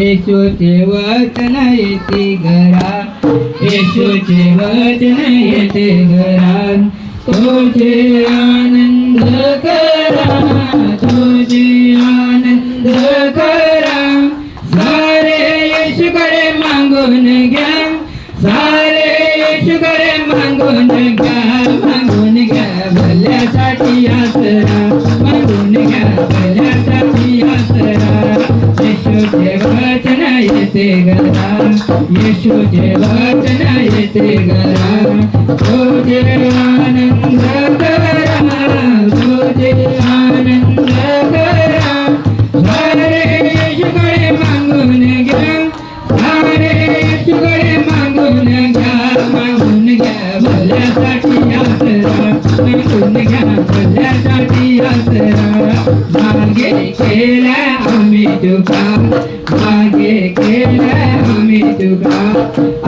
येशूचे वचन येते घरा येशूचे वचन येते घरा तोचे आन యేసుదేవ రచనయే తీరగో తీరే ఆనందకర సుదే ఆనందకర జై యేసుకరే మాంగునే గారే యేసుకరే మాంగునే గారే మాంగునే గారే వల్లే సతియా సునియా సజ్జాటియా దారికి లేలా to God, I get it, I'm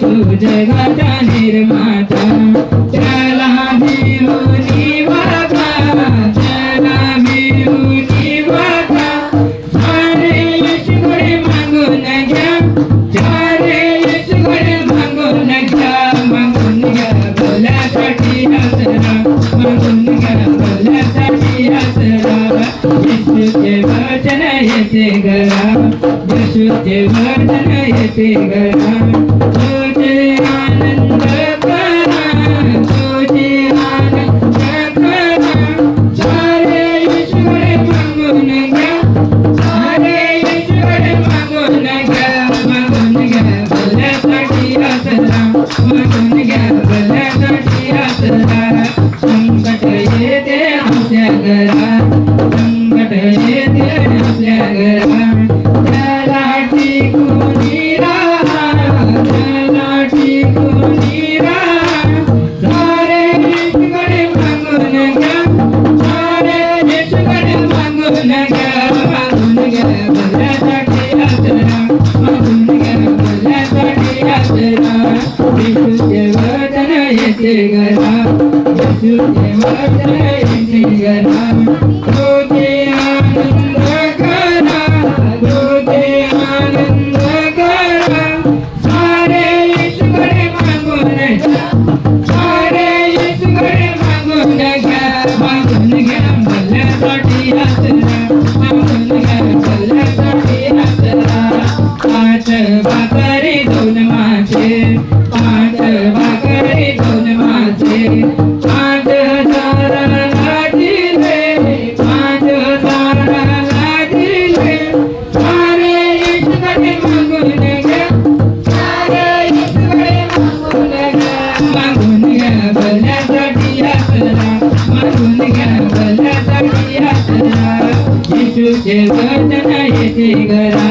तू जगत निर्माता ते गला विशुद्ध वर्धनय सारे ईश्वर मागून सारे ईश्वर मागून घ्या मागून घ्या भल्यासाठी असला मागून Thank you. ஜெயவர்தன எட்டிகரா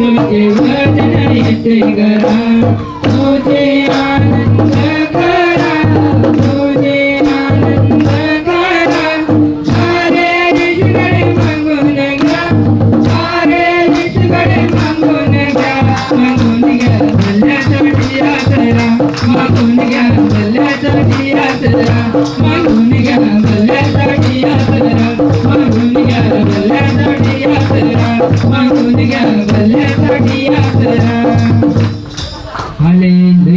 ஜெயவர்தன எட்டிகரா